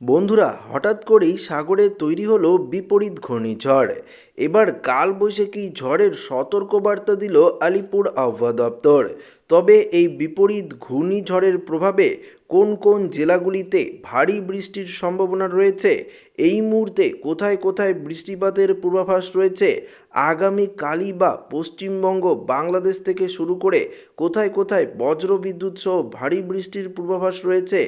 বন্ধুরা, হঠাৎ করেই সাগরে তৈরি হলো বিপরীত ঘূর্ণিঝড়। এবার কালবৈশাখী ঝড়ের সতর্কবার্তা দিল আলিপুর আবহাওয়া দপ্তর। তবে এই বিপরীত ঘূর্ণিঝড়ের প্রভাবে কোন কোন জেলাগুলিতে ভারী বৃষ্টির সম্ভাবনা রয়েছে, এই মুহূর্তে কোথায় কোথায় বৃষ্টিপাতের পূর্বাভাস রয়েছে, আগামী কালই বা পশ্চিমবঙ্গ, বাংলাদেশ থেকে শুরু করে কোথায় কোথায় বজ্রবিদ্যুৎ সহ ভারী বৃষ্টির পূর্বাভাস রয়েছে,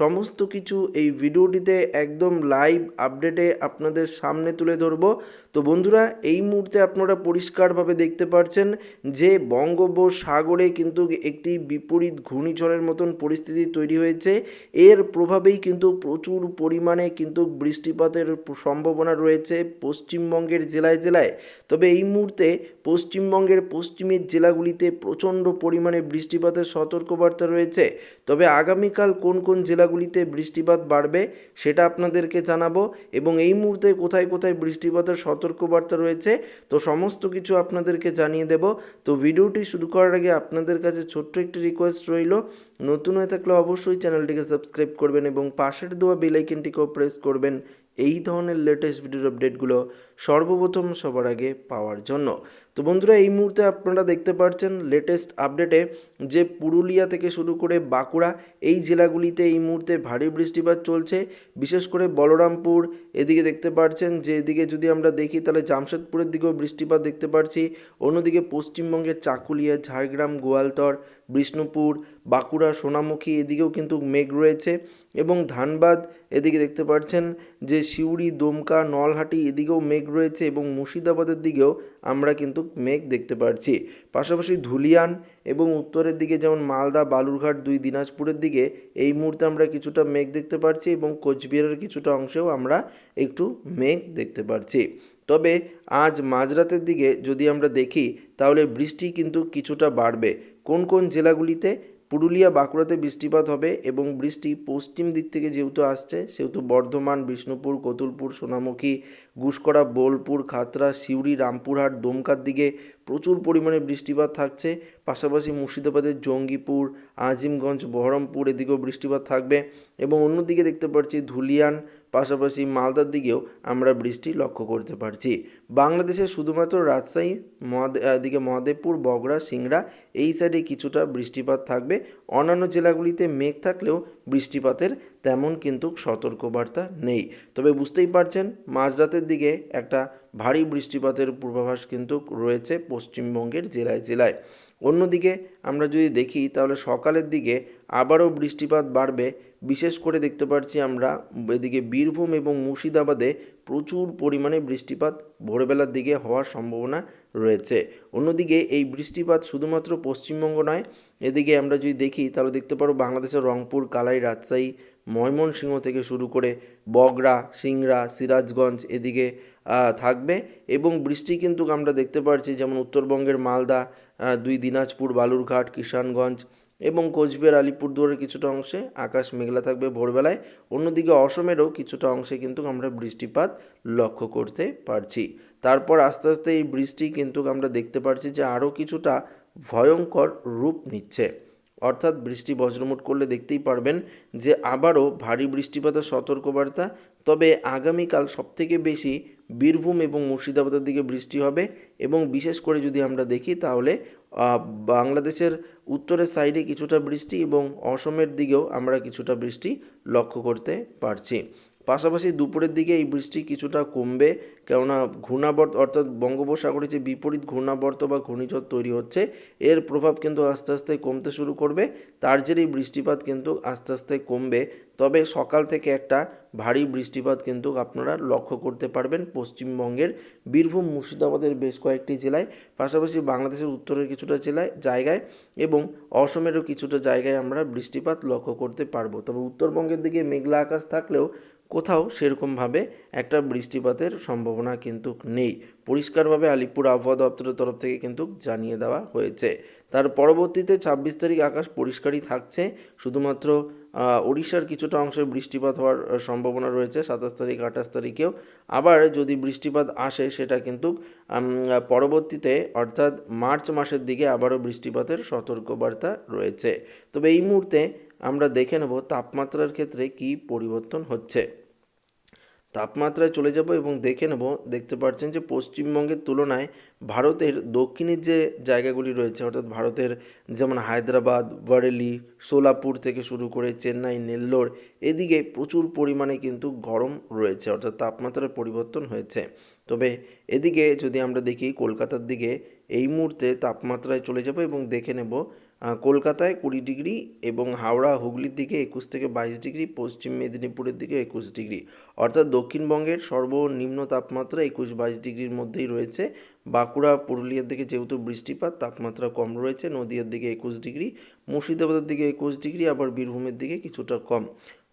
সমস্ত কিছু এই ভিডিওটিতে একদম লাইভ আপডেটে আপনাদের সামনে তুলে ধরব। তো বন্ধুরা, এই মুহূর্তে আপনারা পরিষ্কারভাবে দেখতে পাচ্ছেন যে বঙ্গোপসাগরে কিন্তু একটি বিপরীত ঘূর্ণিঝড়ের মতন পরিস্থিতি তৈরি হয়েছে। এর প্রভাবেই কিন্তু প্রচুর পরিমাণে কিন্তু বৃষ্টিপাতের সম্ভাবনা রয়েছে পশ্চিমবঙ্গের জেলায় জেলায়। তবে এই মুহূর্তে পশ্চিমবঙ্গের পশ্চিমের জেলাগুলিতে প্রচণ্ড পরিমাণে বৃষ্টিপাতের সতর্কবার্তা রয়েছে। তবে আগামীকাল কোন কোন জেলাগুলিতে বৃষ্টিপাত বাড়বে সেটা আপনাদেরকে জানাব এবং এই মুহূর্তে কোথায় কোথায় বৃষ্টিপাতের সতর্কবার্তা রয়েছে, তো সমস্ত কিছু আপনাদেরকে জানিয়ে দেব। তো ভিডিওটি শুরু করার আগে আপনাদের কাছে ছোট্ট একটি রিকোয়েস্ট রইল, নতুন হয়ে থাকলে অবশ্যই চ্যানেলটিকে সাবস্ক্রাইব করবেন এবং পাশের দেওয়া বেল আইকনটিকেও প্রেস করবেন। এই ধরনের লেটেস্ট ভিডিওর আপডেটগুলো সর্বপ্রথম সবার আগে পাওয়ার জন্য। তো বন্ধুরা, এই মুহূর্তে আপনারা দেখতে পাচ্ছেন লেটেস্ট আপডেটে যে পুরুলিয়া থেকে শুরু করে বাঁকুড়া, এই জেলাগুলিতে এই মুহূর্তে ভারী বৃষ্টিপাত চলছে। বিশেষ করে বলরামপুর, এদিকে দেখতে পাচ্ছেন যে এদিকে যদি আমরা দেখি, তাহলে জামশেদপুরের দিকেও বৃষ্টিপাত দেখতে পাচ্ছি অন্যদিকে পশ্চিমবঙ্গের চাকুলিয়া, ঝাড়গ্রাম, গোয়ালতর, বিষ্ণুপুর, বাঁকুড়া, সোনামুখী, এদিকেও কিন্তু মেঘ রয়েছে। এবং ধানবাদ এদিকে দেখতে পাচ্ছেন যে সিউড়ি, দমকা, নলহাটি এদিকেও মেঘ রয়েছে এবং মুর্শিদাবাদের দিকেও আমরা কিন্তু মেঘ দেখতে পাচ্ছি পাশাপাশি ধুলিয়ান এবং উত্তরের দিকে যেমন মালদা, বালুরঘাট, দুই দিনাজপুরের দিকে এই মুহূর্তে আমরা কিছুটা মেঘ দেখতে পাচ্ছি এবং কোচবিহারের কিছুটা অংশেও আমরা একটু মেঘ দেখতে পাচ্ছি তবে আজ মাঝরাতের দিকে যদি আমরা দেখি, তাহলে বৃষ্টি কিন্তু কিছুটা বাড়বে। কোন কোন জেলাগুলিতে পুরুলিয়া বাঁকুড়াতে বৃষ্টিপাত হবে এবং বৃষ্টি পশ্চিম দিক থেকে যেহেতু আসছে, সেহেতু বর্ধমান, বিষ্ণুপুর, কতুলপুর, সোনামুখী, গুসকরা, বোলপুর খাতড়া সিউড়ি, রামপুরহাট, দমকার দিকে প্রচুর পরিমাণে বৃষ্টিপাত থাকছে। পাশাপাশি মুর্শিদাবাদের জঙ্গিপুর, আজিমগঞ্জ, বহরমপুর এদিকেও বৃষ্টিপাত থাকবে এবং অন্যদিকে দেখতে পাচ্ছি ধুলিয়ান, পাশাপাশি মালদার দিকেও আমরা বৃষ্টি লক্ষ্য করতে পারছি। বাংলাদেশে শুধুমাত্র রাজশাহী এদিকে মহাদেবপুর, বগড়া, সিংড়া এই সাইডে কিছুটা বৃষ্টিপাত থাকবে। অন্যান্য জেলাগুলিতে মেঘ থাকলেও বৃষ্টিপাতের তেমন কিন্তু সতর্কবার্তা নেই। তবে বুঝতেই পারছেন, মাঝরাতের দিকে একটা ভারী বৃষ্টিপাতের পূর্বাভাস কিন্তু রয়েছে পশ্চিমবঙ্গের জেলায় জেলায়। অন্যদিকে আমরা যদি দেখি, তাহলে সকালের দিকে আবারও বৃষ্টিপাত বাড়বে। বিশেষ করে দেখতে পাচ্ছি আমরা এদিকে বীরভূম এবং মুর্শিদাবাদে প্রচুর পরিমাণে বৃষ্টিপাত ভোরবেলার দিকে হওয়ার সম্ভাবনা রয়েছে। অন্যদিকে এই বৃষ্টিপাত শুধুমাত্র পশ্চিমবঙ্গ নয়, এদিকে আমরা যদি দেখি, তাহলে দেখতে পারো বাংলাদেশের রংপুর, কালাই, রাজশাহী, ময়মনসিংহ থেকে শুরু করে বগড়া সিংড়া, সিরাজগঞ্জ এদিকে থাকবে। এবং বৃষ্টি কিন্তু আমরা দেখতে পাচ্ছি যেমন উত্তরবঙ্গের মালদা দুই দিনাজপুর, বালুরঘাট, কিষানগঞ্জ এবং কোচবিহার, আলিপুরদুয়ারের কিছুটা অংশে আকাশ মেঘলা থাকবে ভোরবেলায়। অন্যদিকে অসমেরও কিছুটা অংশে কিন্তু আমরা বৃষ্টিপাত লক্ষ্য করতে পারছি। তারপর আস্তে আস্তে এই বৃষ্টি কিন্তু আমরা দেখতে পাচ্ছি যে আরও কিছুটা ভয়ঙ্কর রূপ নিচ্ছে। অর্থাৎ বৃষ্টি বজ্রমুট করলে দেখতেই পারবেন যে আবারও ভারী বৃষ্টিপাতের সতর্কবার্তা। তবে আগামীকাল সবথেকে বেশি বীরভূম এবং মুর্শিদাবাদের দিকে বৃষ্টি হবে এবং বিশেষ করে যদি আমরা দেখি তাহলে বাংলাদেশের উত্তরের সাইডে কিছুটা বৃষ্টি এবং অসমের দিকেও আমরা কিছুটা বৃষ্টি লক্ষ্য করতে পারছি। পাশাপাশি দুপুরের দিকে এই বৃষ্টি কিছুটা কমবে, কেননা ঘূর্ণাবর্ত, অর্থাৎ বঙ্গোপসাগরে যে বিপরীত ঘূর্ণাবর্ত বা ঘূর্ণিঝড় তৈরি হচ্ছে, এর প্রভাব কিন্তু আস্তে আস্তে কমতে শুরু করবে। তার জেরেই বৃষ্টিপাত কিন্তু আস্তে আস্তে কমবে। তবে সকাল থেকে একটা ভারী বৃষ্টিপাত কিন্তু আপনারা লক্ষ্য করতে পারবেন পশ্চিমবঙ্গের। বীরভূম, মুর্শিদাবাদের বেশ কয়েকটি জেলায়, পাশাপাশি বাংলাদেশের উত্তরের কিছুটা জেলায় জায়গায় এবং অসমেরও কিছুটা জায়গায় আমরা বৃষ্টিপাত লক্ষ্য করতে পারব। তবে উত্তরবঙ্গের দিকে মেঘলা আকাশ থাকলেও কোথাও সেরকমভাবে একটা বৃষ্টিপাতের সম্ভাবনা কিন্তু নেই। পরিষ্কারভাবে আলিপুর আবহাওয়া দপ্তরের তরফ থেকে কিন্তু জানিয়ে দেওয়া হয়েছে। তার পরবর্তীতে ছাব্বিশ তারিখ আকাশ পরিষ্কারই থাকছে। শুধুমাত্র ওড়িশার কিছুটা অংশে বৃষ্টিপাত হওয়ার সম্ভাবনা রয়েছে। সাতাশ তারিখ, আঠাশ তারিখেও। আবার যদি বৃষ্টিপাত আসে, সেটা কিন্তু পরবর্তীতে, অর্থাৎ মার্চ মাসের দিকে আবারও বৃষ্টিপাতের সতর্কবার্তা রয়েছে। তবে এই মুহূর্তে আমরা দেখে নেব তাপমাত্রার ক্ষেত্রে কী পরিবর্তন হচ্ছে। তাপমাত্রায় চলে যাব এবং দেখে নেব, দেখতে পাচ্ছেন যে পশ্চিমবঙ্গের তুলনায় ভারতের দক্ষিণের যে জায়গাগুলি রয়েছে, অর্থাৎ ভারতের যেমন হায়দ্রাবাদ, বারেলি, সোলাপুর থেকে শুরু করে চেন্নাই, নেল্লোর, এদিকে প্রচুর পরিমাণে কিন্তু গরম রয়েছে, অর্থাৎ তাপমাত্রার পরিবর্তন হয়েছে। তবে এদিকে যদি আমরা দেখি কলকাতার দিকে, এই মুহূর্তে তাপমাত্রায় চলে যাব এবং দেখে নেব কলকাতায় কুড়ি ডিগ্রি এবং হাওড়া হুগলির দিকে একুশ থেকে বাইশ ডিগ্রি, পশ্চিম মেদিনীপুরের দিকে একুশ ডিগ্রি। অর্থাৎ দক্ষিণবঙ্গের সর্বনিম্ন তাপমাত্রা একুশ বাইশ ডিগ্রির মধ্যেই রয়েছে। বাঁকুড়া, পুরুলিয়ার দিকে যেহেতু বৃষ্টিপাত তাপমাত্রা কম রয়েছে। নদীয়ার দিকে একুশ ডিগ্রি, মুর্শিদাবাদের দিকে একুশ ডিগ্রি, আবার বীরভূমের দিকে কিছুটা কম।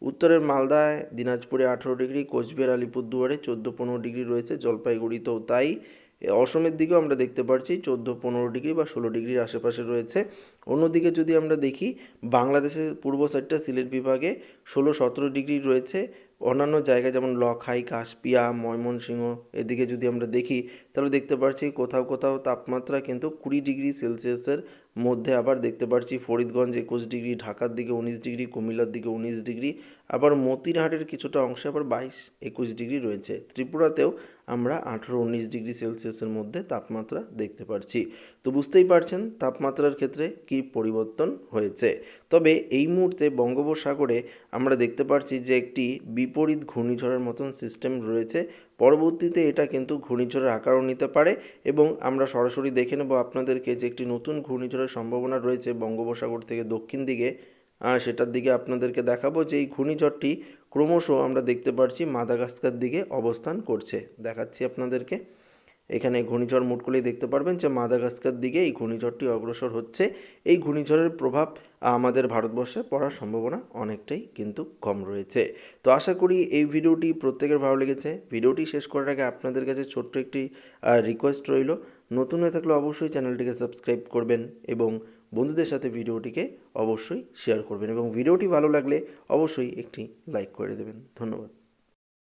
উত্তরের মালদায়, দিনাজপুরে আঠেরো ডিগ্রি, কোচবিহার, আলিপুরদুয়ারে চোদ্দ পনেরো ডিগ্রি রয়েছে। জলপাইগুড়িতেও তাই। অসমের দিকেও আমরা দেখতে পাচ্ছি চোদ্দ, পনেরো ডিগ্রি বা ষোলো ডিগ্রির আশেপাশে রয়েছে। অন্যদিকে যদি আমরা দেখি, বাংলাদেশের পূর্ব সাইডটা সিলেট বিভাগে ষোলো, সতেরো ডিগ্রি রয়েছে। অন্যান্য জায়গা যেমন লখাই, কাশপিয়া, ময়মনসিংহ এদিকে যদি আমরা দেখি, তাহলে দেখতে পাচ্ছি কোথাও কোথাও তাপমাত্রা কিন্তু কুড়ি ডিগ্রি সেলসিয়াসের মধ্যে আবার দেখতে পাচ্ছি ফরিদগঞ্জ একুশ ডিগ্রি, ঢাকার দিকে উনিশ ডিগ্রি, কুমিল্লার দিকে উনিশ ডিগ্রি, আবার মতিরহাটের কিছুটা অংশে আবার বাইশ একুশ ডিগ্রি রয়েছে। ত্রিপুরাতেও আমরা আঠেরো উনিশ ডিগ্রি সেলসিয়াসের মধ্যে তাপমাত্রা দেখতে পাচ্ছি তো বুঝতেই পারছেন তাপমাত্রার ক্ষেত্রে কী পরিবর্তন হয়েছে। তবে এই মুহূর্তে বঙ্গোপসাগরে আমরা দেখতে পাচ্ছি যে একটি বিপরীত ঘূর্ণিঝড়ের মতন সিস্টেম রয়েছে পরবর্তীতে এটা কিন্তু ঘূর্ণিঝড়ের আকারও নিতে পারে এবং আমরা সরাসরি দেখে নেব আপনাদেরকে যে একটি নতুন ঘূর্ণিঝড়ের সম্ভাবনা রয়েছে বঙ্গোপসাগর থেকে দক্ষিণ দিকে। সেটার দিকে আপনাদেরকে দেখাবো যে এই ঘূর্ণিঝড়টি ক্রমশ আমরা দেখতে পাচ্ছি মাদাগাস্কার দিকে অবস্থান করছে। দেখাচ্ছি আপনাদেরকে। এখানে ঘূর্ণিঝড় মুট দেখতে পারবেন যে মাদাগাস্কার দিকে এই ঘূর্ণিঝড়টি অগ্রসর হচ্ছে। এই ঘূর্ণিঝড়ের প্রভাব আমাদের ভারতবর্ষে পড়ার সম্ভাবনা অনেকটাই কিন্তু কম রয়েছে। তো আশা করি এই ভিডিওটি প্রত্যেকের ভালো লেগেছে। ভিডিওটি শেষ করার আগে আপনাদের কাছে ছোট্ট একটি রিকোয়েস্ট রইল। নতুন হয়ে থাকলে অবশ্যই চ্যানেলটিকে সাবস্ক্রাইব করবেন এবং বন্ধুদের সাথে ভিডিওটিকে অবশ্যই শেয়ার করবেন এবং ভিডিওটি ভালো লাগলে অবশ্যই একটি লাইক করে দেবেন। ধন্যবাদ।